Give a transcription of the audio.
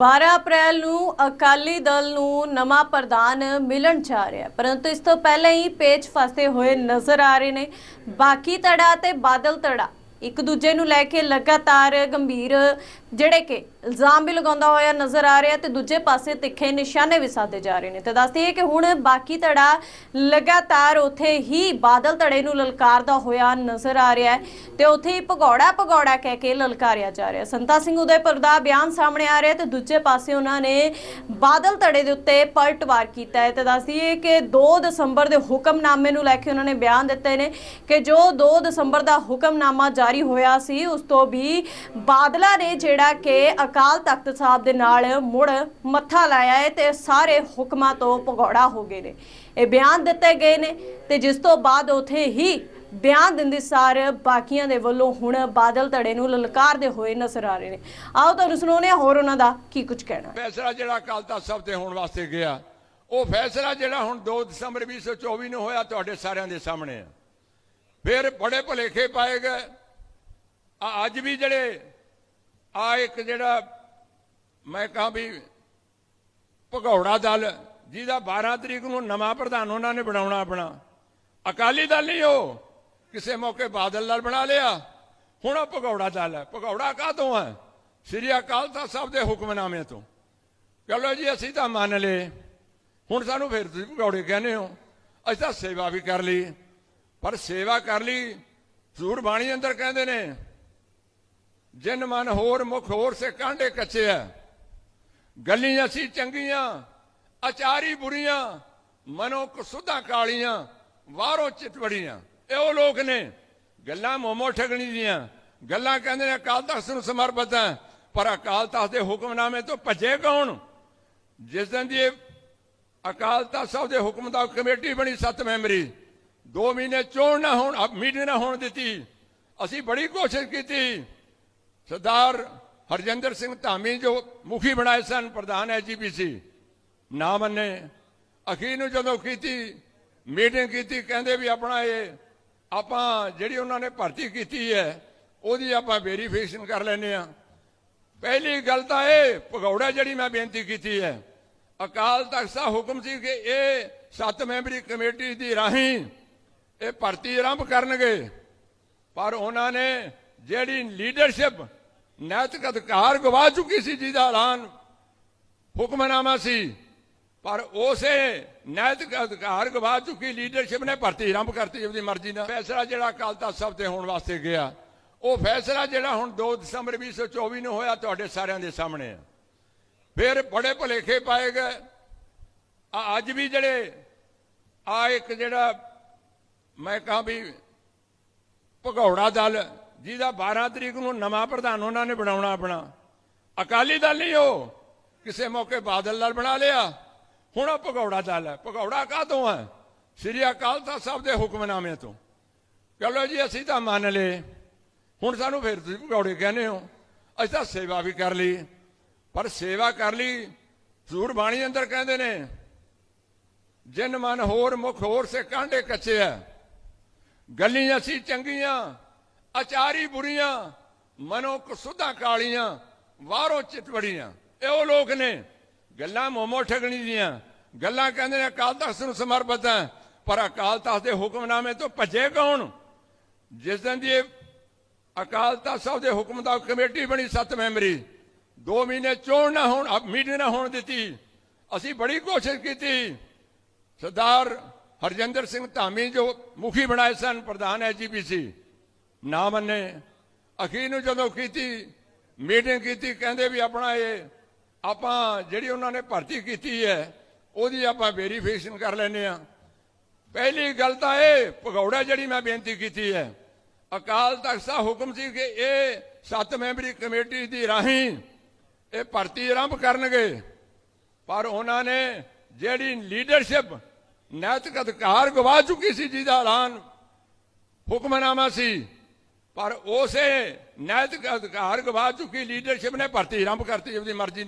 12 ਅਪ੍ਰੈਲ ਨੂੰ ਅਕਾਲੀ ਦਲ ਨੂੰ ਨਵਾਂ ਪ੍ਰਧਾਨ ਮਿਲਣ ਜਾ ਰਿਹਾ ਪਰੰਤੂ ਇਸ ਤੋਂ ਪਹਿਲਾਂ ਹੀ ਪੇਚ ਫਸੇ ਹੋਏ ਨਜ਼ਰ ਆ ਰਹੇ ਨੇ। ਬਾਕੀ ਧੜਾ ਤੇ ਬਾਦਲ ਧੜਾ ਇੱਕ ਦੂਜੇ ਨੂੰ ਲੈ ਕੇ ਲਗਾਤਾਰ ਗੰਭੀਰ ਜਿਹੜੇ ਕਿ ਇਲਜ਼ਾਮ ਵੀ ਲਗਾਉਂਦਾ ਹੋਇਆ ਨਜ਼ਰ ਆ ਰਿਹਾ ਤੇ ਦੂਜੇ ਪਾਸੇ ਤਿੱਖੇ ਨਿਸ਼ਾਨੇ ਵੀ ਸਾਧੇ ਜਾ ਰਹੇ ਨੇ। ਤੇ ਦੱਸਦੀ ਹੈ ਕਿ ਹੁਣ ਬਾਕੀ ਧੜਾ ਲਗਾਤਾਰ ਉਥੇ ਹੀ ਬਾਦਲ ਧੜੇ ਨੂੰ ਲਲਕਾਰਦਾ ਹੋਇਆ ਨਜ਼ਰ ਆ ਰਿਹਾ ਹੈ ਤੇ ਉਥੇ ਹੀ ਭਗੌੜਾ ਭਗੌੜਾ ਕਹਿ ਕੇ ਲਲਕਾਰਿਆ ਜਾ ਰਿਹਾ ਸੰਤਾ ਸਿੰਘ ਉਦੈਪੁਰ ਦਾ ਬਿਆਨ ਸਾਹਮਣੇ ਆ ਰਿਹਾ ਤੇ ਦੂਜੇ ਪਾਸੇ ਉਹਨਾਂ ਨੇ ਬਾਦਲ ਧੜੇ ਦੇ ਉੱਤੇ ਪਲਟਵਾਰ ਕੀਤਾ ਹੈ। ਤੇ ਦੱਸਦੀ ਹੈ ਕਿ 2 ਦਸੰਬਰ ਦੇ ਹੁਕਮਨਾਮੇ ਨੂੰ ਲੈ ਕੇ ਉਹਨਾਂ ਨੇ ਬਿਆਨ ਦਿੱਤੇ ਨੇ ਕਿ ਜੋ 2 ਦਸੰਬਰ ਦਾ ਹੁਕਮਨਾਮਾ ਜਾਰੀ ਹੋਇਆ ਸੀ, ਉਸ ਤੋਂ ਵੀ ਬਾਦਲਾਂ ਨੇ ਜਿਹੜੇ ਕਿ ਅਕਾਲ ਤਖਤ ਸਾਹਿਬ ਦੇ ਨਾਲ ਮੁੜ ਮੱਥਾ ਲਾਇਆ ਹੈ ਤੇ ਸਾਰੇ ਹੁਕਮਾਂ ਤੋਂ ਭਗੌੜਾ ਹੋ ਗਏ ਨੇ। ਇਹ ਬਿਆਨ ਦਿੱਤੇ ਗਏ ਨੇ ਤੇ ਜਿਸ ਤੋਂ ਬਾਅਦ ਉਥੇ ਹੀ ਬਿਆਨ ਦਿੰਦੇ ਸਾਰ ਬਾਕੀਆਂ ਦੇ ਵੱਲੋਂ ਹੁਣ ਬਾਦਲ ਧੜੇ ਨੂੰ ਲਲਕਾਰਦੇ ਹੋਏ ਨਜ਼ਰ ਆ ਰਹੇ ਨੇ। ਆਓ ਤੁਹਾਨੂੰ ਸੁਣਾਉਂਦੇ ਹਾਂ ਹੋਰ ਉਹਨਾਂ ਦਾ ਕੀ ਕੁਝ ਕਹਿਣਾ ਫੈਸਲਾ ਜਿਹੜਾ ਅਕਾਲ ਤਖਤ ਸਾਹਿਬ ਤੇ ਹੋਣ ਵਾਸਤੇ ਗਿਆ, ਉਹ ਫੈਸਲਾ ਜਿਹੜਾ ਹੁਣ 2 ਦਸੰਬਰ 2024 ਨੂੰ ਹੋਇਆ ਤੁਹਾਡੇ ਸਾਰਿਆਂ ਦੇ ਸਾਹਮਣੇ। ਆ ਫਿਰ ਬੜੇ ਭਲੇਖੇ ਪਾਏ ਗਏ। ਅੱਜ ਵੀ ਜਿਹੜੇ ਆ ਇੱਕ ਜਿਹੜਾ ਮੈਂ ਕਹਾਂ ਵੀ ਭਗੌੜਾ ਦਲ, ਜਿਹਦਾ 12 ਤਰੀਕ ਨੂੰ ਨਵਾਂ ਪ੍ਰਧਾਨ ਉਹਨਾਂ ਨੇ ਬਣਾਉਣਾ ਆਪਣਾ। ਅਕਾਲੀ ਦਲ ਨਹੀਂ ਉਹ, ਕਿਸੇ ਮੌਕੇ ਬਾਦਲ ਦਲ ਬਣਾ ਲਿਆ। ਹੁਣ ਉਹ ਭਗੌੜਾ ਦਲ ਹੈ। ਭਗੌੜਾ ਕਾਹਤੋਂ ਹੈ? ਸ੍ਰੀ ਅਕਾਲ ਤਖਤ ਸਾਹਿਬ ਦੇ ਹੁਕਮਨਾਮੇ ਤੋਂ। ਚਲੋ ਜੀ, ਅਸੀਂ ਤਾਂ ਮੰਨ ਲਏ। ਹੁਣ ਸਾਨੂੰ ਫਿਰ ਤੁਸੀਂ ਭਗੌੜੇ ਕਹਿੰਦੇ ਹੋ। ਅਸੀਂ ਤਾਂ ਸੇਵਾ ਵੀ ਕਰ ਲਈ। ਪਰ ਸੇਵਾ ਕਰ ਲਈ, ਜ਼ਰੂਰ ਬਾਣੀ ਅੰਦਰ ਕਹਿੰਦੇ ਨੇ। ਜਿਨ ਮਨ ਹੋਰ ਮੁਖ ਹੋਰ ਸੇ ਕਾਂਡੇ ਕੱਚੇ ਆ ਗੱਲੀਆਂ ਅਸੀਂ ਚੰਗੀਆਂ, ਅਚਾਰੀ ਬੁਰੀਆਂ, ਮਨੋ ਕਸੁਧਾ ਕਾਲੀਆਂ, ਵਾਰੋ ਚਿਤਵੜੀਆਂ ਇਹ ਲੋਕ ਨੇ। ਗੱਲਾਂ ਮੋਮੋ ਠਗਣੀ ਦੀਆਂ। ਗੱਲਾਂ ਕਹਿੰਦੇ ਨੇ ਅਕਾਲ ਤਖਤ ਨੂੰ ਸਮਰਪਿਤ ਹੈ ਪਰ ਅਕਾਲ ਤਖਤ ਦੇ ਹੁਕਮਨਾਮੇ ਤੋਂ ਭੱਜੇ ਕੌਣ? ਜਿਸ ਦਿਨ ਦੀ ਅਕਾਲ ਤਖਤ ਸਾਹਿਬ ਦੇ ਹੁਕਮ ਦਾ ਕਮੇਟੀ ਬਣੀ ਸੱਤ ਮੈਂਬਰੀ। 2 ਮਹੀਨੇ ਚੋਣ ਨਾ ਹੋਣ ਮੀਟਿੰਗ ਨਾ ਹੋਣ ਦਿੱਤੀ। ਅਸੀਂ ਬੜੀ ਕੋਸ਼ਿਸ਼ ਕੀਤੀ। ਸਰਦਾਰ ਹਰਜਿੰਦਰ ਸਿੰਘ ਧਾਮੀ ਜੋ ਮੁਖੀ ਬਣਾਏ ਸਨ, ਪ੍ਰਧਾਨ ਐਜੀਪੀਸੀ ਨਾ ਮੰਨੇ। ਅਖੀਰ ਨੂੰ ਜਦੋਂ ਕੀਤੀ, ਮੀਟਿੰਗ ਕੀਤੀ, ਕਹਿੰਦੇ ਵੀ ਆਪਣਾ ਇਹ, ਆਪਾਂ ਜਿਹੜੀ ਉਹਨਾਂ ਨੇ ਭਰਤੀ ਕੀਤੀ ਹੈ, ਉਹਦੀ ਆਪਾਂ ਵੈਰੀਫਿਕੇਸ਼ਨ ਕਰ ਲੈਨੇ ਆ ਪਹਿਲੀ ਗੱਲ ਤਾਂ ਇਹ, ਭਗੌੜਾ ਜਿਹੜੀ ਮੈਂ ਬੇਨਤੀ ਕੀਤੀ ਹੈ, ਅਕਾਲ ਤਖਤ ਦਾ ਹੁਕਮ ਸੀ ਕਿ ਇਹ ਸੱਤ ਮੈਂਬਰੀ ਕਮੇਟੀ ਦੀ ਰਾਹੀਂ ਇਹ ਭਰਤੀ ਆਰੰਭ ਕਰਨਗੇ। ਪਰ ਉਹਨਾਂ ਨੇ ਜਿਹੜੀ ਲੀਡਰਸ਼ਿਪ ਨੈਤਿਕ ਅਧਿਕਾਰ ਗਵਾ ਚੁੱਕੀ ਸੀ ਜਿਹਦਾ ਐਲਾਨ। ਹੁਕਮਨਾਮਾ ਸੀ। ਪਰ ਉਸੇ ਨੈਤਿਕ ਅਧਿਕਾਰ ਗਵਾ ਚੁੱਕੀ ਲੀਡਰਸ਼ਿਪ ਨੇ ਭਰਤੀ, ਆਰੰਭ ਕਰਤੀ ਆਪਣੀ ਮਰਜ਼ੀ ਨਾਲ। ਫੈਸਲਾ ਜਿਹੜਾ ਅਕਾਲ ਤਖਤ ਸਾਹਿਬ ਤੇ ਹੋਣ ਵਾਸਤੇ ਗਿਆ। ਉਹ ਫੈਸਲਾ ਜਿਹੜਾ ਹੁਣ 2 ਦਸੰਬਰ 2024 ਨੂੰ ਹੋਇਆ ਤੁਹਾਡੇ ਸਾਰਿਆਂ ਦੇ ਸਾਹਮਣੇ ਆ। ਫਿਰ ਬੜੇ ਭਲੇਖੇ ਪਾਏ ਗਏ। ਆ ਅੱਜ ਵੀ ਜਿਹੜੇ ਆ ਇੱਕ ਜਿਹੜਾ ਮੈਂ ਕਹਾਂ ਵੀ ਭਗੌੜਾ ਦਲ ਜਿਹਦਾ 12 ਤਰੀਕ ਨੂੰ ਨਵਾਂ ਪ੍ਰਧਾਨ ਉਹਨਾਂ ਨੇ ਬਣਾਉਣਾ ਆਪਣਾ। ਅਕਾਲੀ ਦਲ ਨਹੀਂ ਉਹ। ਕਿਸੇ ਮੌਕੇ ਬਾਦਲ ਦਲ ਬਣਾ ਲਿਆ। ਹੁਣ ਉਹ ਭਗੌੜਾ ਦਲ ਹੈ। ਭਗੌੜਾ ਕਾਹਤੋਂ ਹੈ? ਸ੍ਰੀ ਅਕਾਲ ਤਖਤ ਸਾਹਿਬ ਦੇ ਹੁਕਮਨਾਮੇ ਤੋਂ। ਚਲੋ ਜੀ, ਅਸੀਂ ਤਾਂ ਮੰਨ ਲਏ। ਹੁਣ ਸਾਨੂੰ ਫਿਰ ਤੁਸੀਂ ਭਗੌੜੇ ਕਹਿੰਦੇ ਹੋ। ਅਸੀਂ ਤਾਂ ਸੇਵਾ ਵੀ ਕਰ ਲਈ। ਪਰ ਸੇਵਾ ਕਰ ਲਈ ਜ਼ਰੂਰ ਬਾਣੀ ਅੰਦਰ ਕਹਿੰਦੇ ਨੇ, ਜਿਨ ਮਨ ਹੋਰ ਮੁਖ ਹੋਰ ਸੇ ਕਾਂਡੇ ਕੱਚੇ ਆ ਗੱਲੀਆਂ ਅਸੀਂ ਚੰਗੀਆਂ। ਅਚਾਰੀ ਬੁਰੀਆਂ ਮਨੋ ਕਸੁਧਾ ਕਾਲੀਆਂ ਵਾਰੋ ਚਿਤਵੜੀਆਂ। ਇਹ ਲੋਕ ਨੇ, ਗੱਲਾਂ ਮੋਮੋ ਠਗਣੀ ਦੀਆਂ। ਗੱਲਾਂ ਕਹਿੰਦੇ ਨੇ, ਅਕਾਲ ਤਖਤ ਨੂੰ ਸਮਰਪਿਤ ਹੈ, ਪਰ ਅਕਾਲ ਤਖਤ ਦੇ ਹੁਕਮਨਾਮੇ ਤੋਂ ਭੱਜੇ ਕੌਣ? ਜਿਸ ਦਿਨ ਦੀ ਅਕਾਲ ਤਖਤ ਸਾਹਿਬ ਦੇ ਹੁਕਮ ਦਾ ਕਮੇਟੀ ਬਣੀ ਸੱਤ ਮੈਂਬਰੀ 2 ਮਹੀਨੇ ਚੋਣ ਨਾ ਹੋਣ ਮੀਟਿੰਗ ਨਾ ਹੋਣ ਦਿੱਤੀ। ਅਸੀਂ ਬੜੀ ਕੋਸ਼ਿਸ਼ ਕੀਤੀ। ਸਰਦਾਰ ਹਰਜਿੰਦਰ ਸਿੰਘ ਧਾਮੀ ਜੋ ਮੁਖੀ ਬਣਾਏ ਸਨ, ਪ੍ਰਧਾਨ ਐਜੀਪੀਸੀ ਨਾ ਮੰਨੇ। ਅਖੀਰ ਨੂੰ ਜਦੋਂ ਕੀਤੀ ਮੀਟਿੰਗ ਕੀਤੀ, ਕਹਿੰਦੇ ਵੀ ਆਪਣਾ ਇਹ, ਆਪਾਂ ਜਿਹੜੀ ਉਹਨਾਂ ਨੇ ਭਰਤੀ ਕੀਤੀ ਹੈ, ਉਹਦੀ ਆਪਾਂ ਵੈਰੀਫਿਕੇਸ਼ਨ ਕਰ ਲੈਨੇ ਆ ਪਹਿਲੀ ਗੱਲ ਤਾਂ ਇਹ, ਭਗੌੜਾ ਜਿਹੜੀ ਮੈਂ ਬੇਨਤੀ ਕੀਤੀ ਹੈ, ਅਕਾਲ ਤਖਤ ਦਾ ਹੁਕਮ ਸੀ ਕਿ ਇਹ ਸੱਤ ਮੈਂਬਰੀ ਕਮੇਟੀ ਦੀ ਰਾਹੀਂ ਇਹ ਭਰਤੀ ਆਰੰਭ ਕਰਨਗੇ। ਪਰ ਉਹਨਾਂ ਨੇ ਜਿਹੜੀ ਲੀਡਰਸ਼ਿਪ ਨੈਤਿਕ ਅਧਿਕਾਰ ਗਵਾ ਚੁੱਕੀ ਸੀ, ਜਿਹਦਾ ਐਲਾਨ ਹੁਕਮਨਾਮਾ ਸੀ ਪਰ ਉਸੇ ਨੈਤਿਕ ਅਧਿਕਾਰ ਗਵਾ ਚੁੱਕੀ ਲੀਡਰਸ਼ਿਪ ਨੇ ਭਰਤੀ ਆਰੰਭ ਕਰਤੀ ਆਪਣੀ ਮਰਜ਼ੀ ਨਾਲ।